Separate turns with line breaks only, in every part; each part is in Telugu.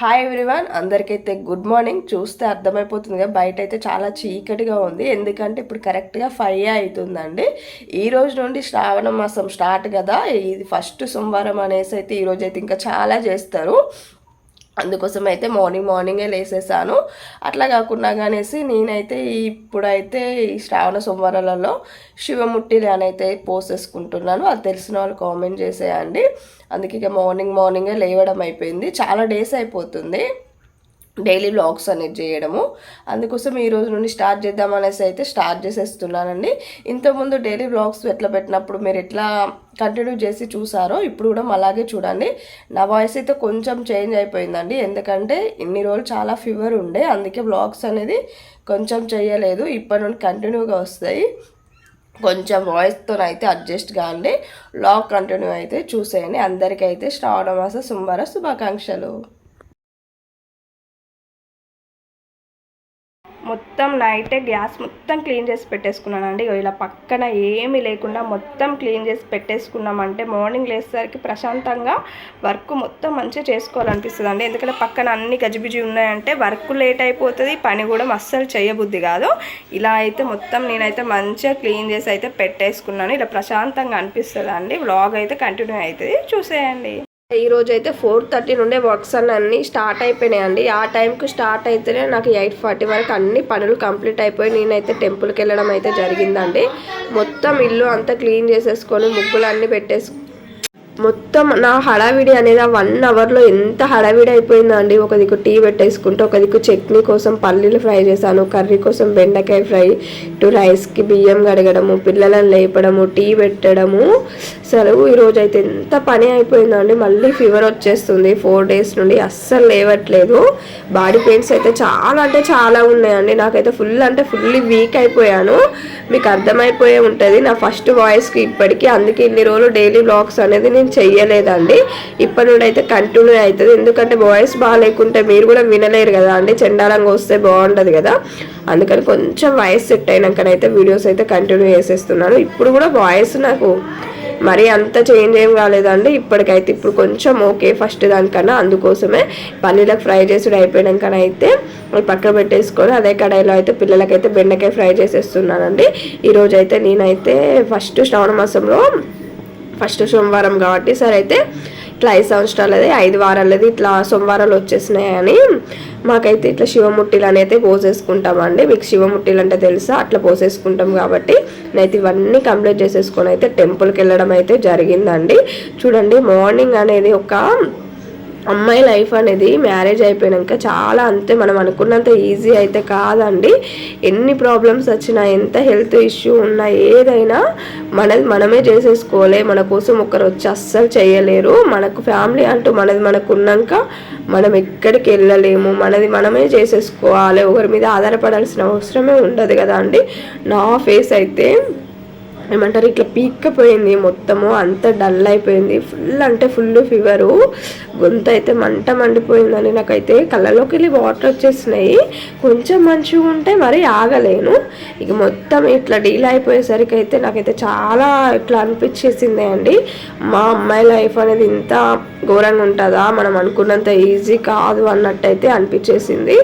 హాయ్ ఎవ్రీవన్ అందరికైతే గుడ్ మార్నింగ్ చూస్తే అర్థమైపోతుంది కదా బయట అయితే చాలా చీకటిగా ఉంది. ఎందుకంటే ఇప్పుడు కరెక్ట్గా ఫైవ్ అవుతుందండి ఈ రోజు నుండి శ్రావణ మాసం స్టార్ట్ కదా. ఇది ఫస్ట్ సోమవారం అనేసి అయితే ఈరోజు అయితే ఇంకా చాలా చేస్తారు. అందుకోసం అయితే మార్నింగ్ మార్నింగే లేసేసాను. అట్లా కాకుండా కానీ నేనైతే ఇప్పుడైతే ఈ శ్రావణ సోమవారాలలో శివముట్టిని అని అయితే పోసేసుకుంటున్నాను. అది తెలిసిన వాళ్ళు కామెంట్ చేసేయండి. అందుకే ఇక మార్నింగ్ మార్నింగే లేవడం అయిపోయింది. చాలా డేస్ అయిపోతుంది. డైలీ వ్లాగ్స్ అనేది చేయడము. అందుకోసం ఈ రోజు నుండి స్టార్ట్ చేద్దాం అనేసి అయితే స్టార్ట్ చేసేస్తున్నానండి. ఇంతకుముందు డైలీ వ్లాగ్స్ ఎట్లా పెట్టినప్పుడు మీరు ఎట్లా కంటిన్యూ చేసి చూసారో ఇప్పుడు కూడా అలాగే చూడండి. నా వాయిస్ అయితే కొంచెం చేంజ్ అయిపోయిందండి. ఎందుకంటే ఇన్ని రోజులు చాలా ఫీవర్ ఉండే అందుకే వ్లాగ్స్ అనేది కొంచెం చేయలేదు. ఇప్పటి నుండి కంటిన్యూగా వస్తాయి. కొంచెం వాయిస్తో అయితే అడ్జస్ట్ కాండి. వ్లాగ్ కంటిన్యూ అయితే చూసేయండి. అందరికైతే శ్రావణ మాస శుంభార శుభాకాంక్షలు. మొత్తం నైటే గ్యాస్ మొత్తం క్లీన్ చేసి పెట్టేసుకున్నానండి. ఇలా పక్కన ఏమీ లేకుండా మొత్తం క్లీన్ చేసి పెట్టేసుకున్నామంటే మార్నింగ్ లేసేసరికి ప్రశాంతంగా వర్క్ మొత్తం మంచిగా చేసుకోవాలనిపిస్తుంది అండి ఎందుకంటే పక్కన అన్ని గజిబిజి ఉన్నాయంటే వర్క్ లేట్ అయిపోతుంది పని కూడా అస్సలు చేయబుద్ధి కాదు. ఇలా అయితే మొత్తం నేనైతే మంచిగా క్లీన్ చేసి అయితే పెట్టేసుకున్నాను. ఇలా ప్రశాంతంగా అనిపిస్తుంది అండి వ్లాగ్ అయితే కంటిన్యూ అవుతుంది చూసేయండి. ఈ రోజు అయితే ఫోర్ థర్టీ నుండే వర్క్స్ అన్నీ స్టార్ట్ అయిపోయినాయండి. ఆ టైంకి స్టార్ట్ అయితేనే నాకు ఎయిట్ ఫార్టీ వరకు అన్ని పనులు కంప్లీట్ అయిపోయి నేనైతే టెంపుల్కి వెళ్ళడం అయితే జరిగిందండి. మొత్తం ఇల్లు అంతా క్లీన్ చేసేసుకొని ముగ్గులు అన్నీ పెట్టేసుకు మొత్తం నా హడావిడి అనేది ఆ వన్ అవర్లో ఎంత హడావిడి అయిపోయిందండి ఒక దిక్కు టీ పెట్టేసుకుంటే ఒక దిక్కు చట్నీ కోసం పల్లీలు ఫ్రై చేశాను. కర్రీ కోసం బెండకాయ ఫ్రై ఇటు రైస్కి బియ్యం కడగడము పిల్లలను లేపడము టీ పెట్టడము. సెలవు ఈరోజు అయితే ఎంత పని అయిపోయిందండి. మళ్ళీ ఫీవర్ వచ్చేస్తుంది. ఫోర్ డేస్ నుండి అస్సలు లేవట్లేదు. బాడీ పెయిన్స్ అయితే చాలా అంటే చాలా ఉన్నాయండి. నాకైతే ఫుల్ అంటే ఫుల్లీ వీక్ అయిపోయాను. మీకు అర్థమైపోయే ఉంటుంది. నా ఫస్ట్ వాయిస్కి ఇప్పటికీ అందుకే ఇన్ని రోజులు డైలీ బ్లాగ్స్ అనేది నేను చెయ్యలేదండి ఇప్పటి నుండి అయితే కంటిన్యూ అవుతుంది. ఎందుకంటే వాయిస్ బాగాలేకుంటే మీరు కూడా వినలేరు కదా అండి. చెండాలంగా వస్తే బాగుండదు కదా. అందుకని కొంచెం వాయిస్ సెట్ అయినాకనైతే వీడియోస్ అయితే కంటిన్యూ చేసేస్తున్నాను. ఇప్పుడు కూడా వాయిస్ నాకు మరి అంత చేంజ్ ఏం కాలేదండి. ఇప్పటికైతే ఇప్పుడు కొంచెం ఓకే ఫస్ట్ దానికన్నా. అందుకోసమే పల్లీలకు ఫ్రై చేసుడు అయిపోయాకనైతే పక్కన పెట్టేసుకొని అదే కడాయిలో అయితే పిల్లలకైతే బెండకాయ ఫ్రై చేసేస్తున్నానండి. ఈరోజు అయితే నేనైతే ఫస్ట్ శ్రావణ మాసంలో ఫస్ట్ సోమవారం కాబట్టి సరే అయితే ఇట్లా ఐదు సంవత్సరాలది ఐదు వారాలది ఇట్లా సోమవారాలు వచ్చేసినాయని మాకైతే ఇట్లా శివముట్టిలు అనేది పోసేసుకుంటామండి. మీకు శివముట్టిలు అంటే తెలుసా? అట్లా పోసేసుకుంటాం కాబట్టి నేనైతే ఇవన్నీ కంప్లీట్ చేసేసుకొని అయితే టెంపుల్కి వెళ్ళడం అయితే జరిగిందండి. చూడండి మార్నింగ్ అనేది ఒక అమ్మాయి లైఫ్ అనేది మ్యారేజ్ అయిపోయాక చాలా అంతే మనం అనుకున్నంత ఈజీ అయితే కాదండి. ఎన్ని ప్రాబ్లమ్స్ వచ్చినా ఎంత హెల్త్ ఇష్యూ ఉన్నా ఏదైనా మనది మనమే చేసేసుకోలే మన కోసం ఒకరు వచ్చి అస్సలు చేయలేరు. మనకు ఫ్యామిలీ అంటూ మనది మనకు ఉన్నాక మనం ఎక్కడికి వెళ్ళలేము. మనది మనమే చేసేసుకోవాలి. ఒకరి మీద ఆధారపడాల్సిన అవసరమే ఉండదు కదా అండి నా ఫేస్ అయితే ఏమంటారు ఇట్లా పీక్కపోయింది మొత్తము అంత డల్ అయిపోయింది. ఫుల్ అంటే ఫుల్ ఫీవరు గొంతు అయితే మంట మండిపోయిందని నాకైతే కళ్ళలోకి వెళ్ళి వాటర్ వచ్చేసినాయి. కొంచెం మంచిగా ఉంటే మరి ఆగలేను. ఇక మొత్తం ఇట్లా డీల్ అయిపోయేసరికి అయితే నాకైతే చాలా ఇట్లా అనిపించేసింది అండి. మా అమ్మాయి లైఫ్ అనేది ఇంత ఘోరంగా ఉంటుందా? మనం అనుకున్నంత ఈజీ కాదు అన్నట్టయితే అనిపించేసింది.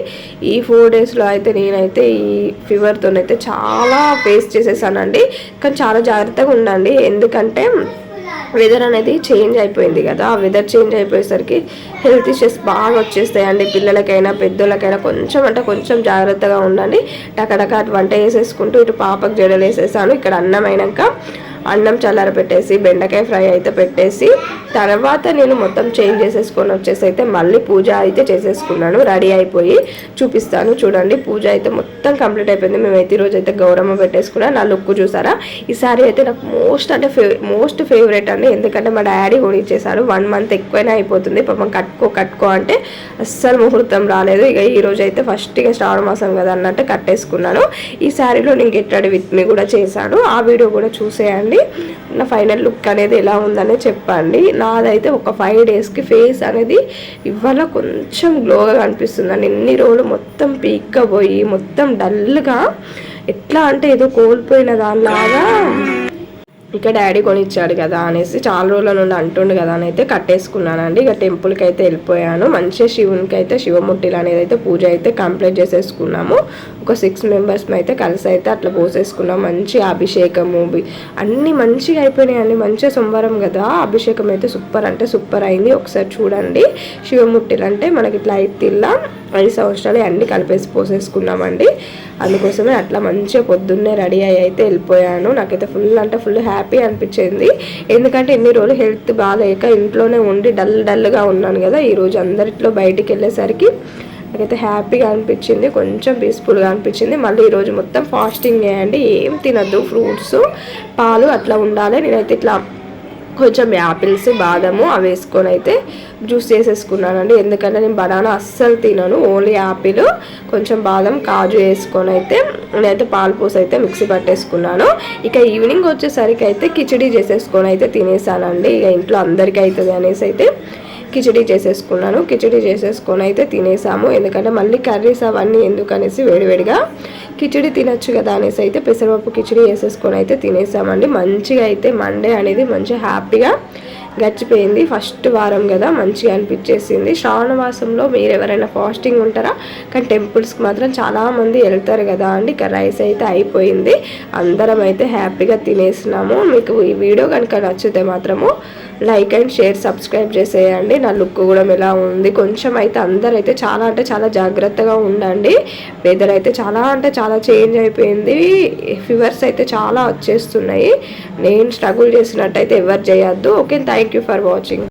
ఈ ఫోర్ డేస్లో అయితే నేనైతే ఈ ఫీవర్తోనైతే చాలా ఫేస్ చేసేసానండి. కానీ చాలా జాగ్రత్తగా ఉండండి. ఎందుకంటే వెదర్ అనేది చేంజ్ అయిపోయింది కదా. ఆ వెదర్ చేంజ్ అయిపోయేసరికి హెల్త్ ఇష్యూస్ బాగా వచ్చేస్తాయండి. పిల్లలకైనా పెద్దోళ్ళకైనా కొంచెం అంటే కొంచెం జాగ్రత్తగా ఉండండి. టకటక వంట వేసేసుకుంటూ ఇటు పాపకు జడలు వేసేసాను ఇక్కడ అన్నం అయినాక అన్నం చల్లార పెట్టేసి బెండకాయ ఫ్రై అయితే పెట్టేసి తర్వాత నేను మొత్తం చేంజ్ చేసేసుకొని వచ్చేసి అయితే మళ్ళీ పూజ అయితే చేసేసుకున్నాను. రెడీ అయిపోయి చూపిస్తాను. చూడండి పూజ అయితే మొత్తం కంప్లీట్ అయిపోయింది. మేమైతే ఈరోజు అయితే గౌరమ్మ పెట్టేసుకున్నా. నా లుక్ చూసారా? ఈ సారీ అయితే నాకు మోస్ట్ అంటే మోస్ట్ ఫేవరెట్ అండి. ఎందుకంటే మా డాడీ కొనిచ్చేసారు వన్ మంత్ ఎక్కువైనా అయిపోతుంది. పాపం కట్టుకో కట్టుకో అంటే అస్సలు ముహూర్తం రాలేదు. ఇక ఈరోజు అయితే ఫస్ట్ ఇక శ్రావణ మాసం కదా అన్నట్టు కట్టేసుకున్నాను. ఈ శారీలో నేను గెట్ విత్ మీ కూడా చేశాను. ఆ వీడియో కూడా చూసేయండి. చెప్పండి. నా ఫైనల్ లుక్ అనేది ఎలా ఉందనే చెప్పండి. నాదైతే ఒక ఫైవ్ డేస్కి ఫేస్ అనేది ఇవాళ కొంచెం గ్లోగా కనిపిస్తుందండి ఎన్ని రోజులు మొత్తం పీక్గా పోయి మొత్తం డల్గా ఎట్లా అంటే ఏదో కోల్పోయిన దానిలాగా ఇక డాడీ కొనిచ్చాడు కదా అనేసి చాలా రోజుల నుండి అంటుండు కదా అని అయితే కట్టేసుకున్నానండి. ఇక టెంపుల్కి అయితే వెళ్ళిపోయాను. మంచిగా శివునికి అయితే శివముట్టిలు అనేది అయితే పూజ అయితే కంప్లీట్ చేసేసుకున్నాము. ఒక సిక్స్ మెంబర్స్ అయితే కలిసి అయితే అట్లా పోసేసుకున్నాం. మంచి అభిషేకము బి- అన్నీ మంచిగా అయిపోయినాయండి. మంచిగా సోమవారం కదా అభిషేకం అయితే సూపర్ అంటే సూపర్ అయింది. ఒకసారి చూడండి. శివముట్టిలు అంటే మనకి ఇట్లా ఐతిల్లా ఐదు సంవత్సరాలు అన్నీ కలిపేసి పోసేసుకున్నామండి. అందుకోసమే అట్లా మంచిగా పొద్దున్నే రెడీ అయ్యి అయితే వెళ్ళిపోయాను. నాకైతే ఫుల్ అంటే ఫుల్ హ్యాపీ హ్యాపీ అనిపించింది. ఎందుకంటే ఎన్ని రోజులు హెల్త్ బాగాలేక ఇంట్లోనే ఉండి డల్ డల్గా ఉన్నాను కదా ఈరోజు అందరిట్లో బయటికి వెళ్ళేసరికి నాకైతే హ్యాపీగా అనిపించింది కొంచెం పీస్ఫుల్గా అనిపించింది. మళ్ళీ ఈరోజు మొత్తం ఫాస్టింగ్ చేయండి ఏం తినద్దు ఫ్రూట్స్ పాలు అట్లా ఉండాలి. నేనైతే ఇట్లా కొంచెం యాపిల్స్ బాదము అవి వేసుకొని అయితే జ్యూస్ చేసేసుకున్నానండి. ఎందుకంటే నేను బనానా అస్సలు తినను ఓన్లీ యాపిల్ కొంచెం బాదం కాజు వేసుకొని అయితే నేనైతే పాలు పోసి అయితే మిక్సీ పట్టేసుకున్నాను. ఇక ఈవినింగ్ వచ్చేసరికి అయితే కిచడీ చేసేసుకొని అయితే తినేసానండి. ఇక ఇంట్లో అందరికీ అవుతుంది అనేసి అయితే కిచడీ చేసేసుకున్నాను. కిచడీ చేసేసుకొని అయితే తినేసాము. ఎందుకంటే మళ్ళీ కర్రీస్ అవన్నీ ఎందుకనేసి వేడివేడిగా కిచడీ తినొచ్చు కదా అనేసి అయితే పెసరపప్పు కిచడీ వేసేసుకొని అయితే తినేసామండి. మంచిగా అయితే మండే అనేది మంచిగా హ్యాపీగా గడిచిపోయింది. ఫస్ట్ వారం కదా మంచిగా అనిపించేసింది. శ్రావణవాసంలో మీరు ఎవరైనా ఫాస్టింగ్ ఉంటారా? కానీ టెంపుల్స్కి మాత్రం చాలామంది వెళ్తారు కదా అండి. ఇక రైస్ అయితే అయిపోయింది. అందరం అయితే హ్యాపీగా తినేసినాము. మీకు ఈ వీడియో కనుక నచ్చితే మాత్రము లైక్ అండ్ షేర్ సబ్స్క్రైబ్ చేసేయండి. నా లుక్ కూడా ఎలా ఉంది? కొంచెం అయితే అందరూ అయితే చాలా అంటే చాలా జాగ్రత్తగా ఉండండి. వెదర్ అయితే చాలా అంటే చాలా చేంజ్ అయిపోయింది. ఫీవర్స్ అయితే చాలా వచ్చేస్తున్నాయి. నేను స్ట్రగుల్ చేసినట్టయితే ఎవరు చేయొద్దు. Okay thank you for watching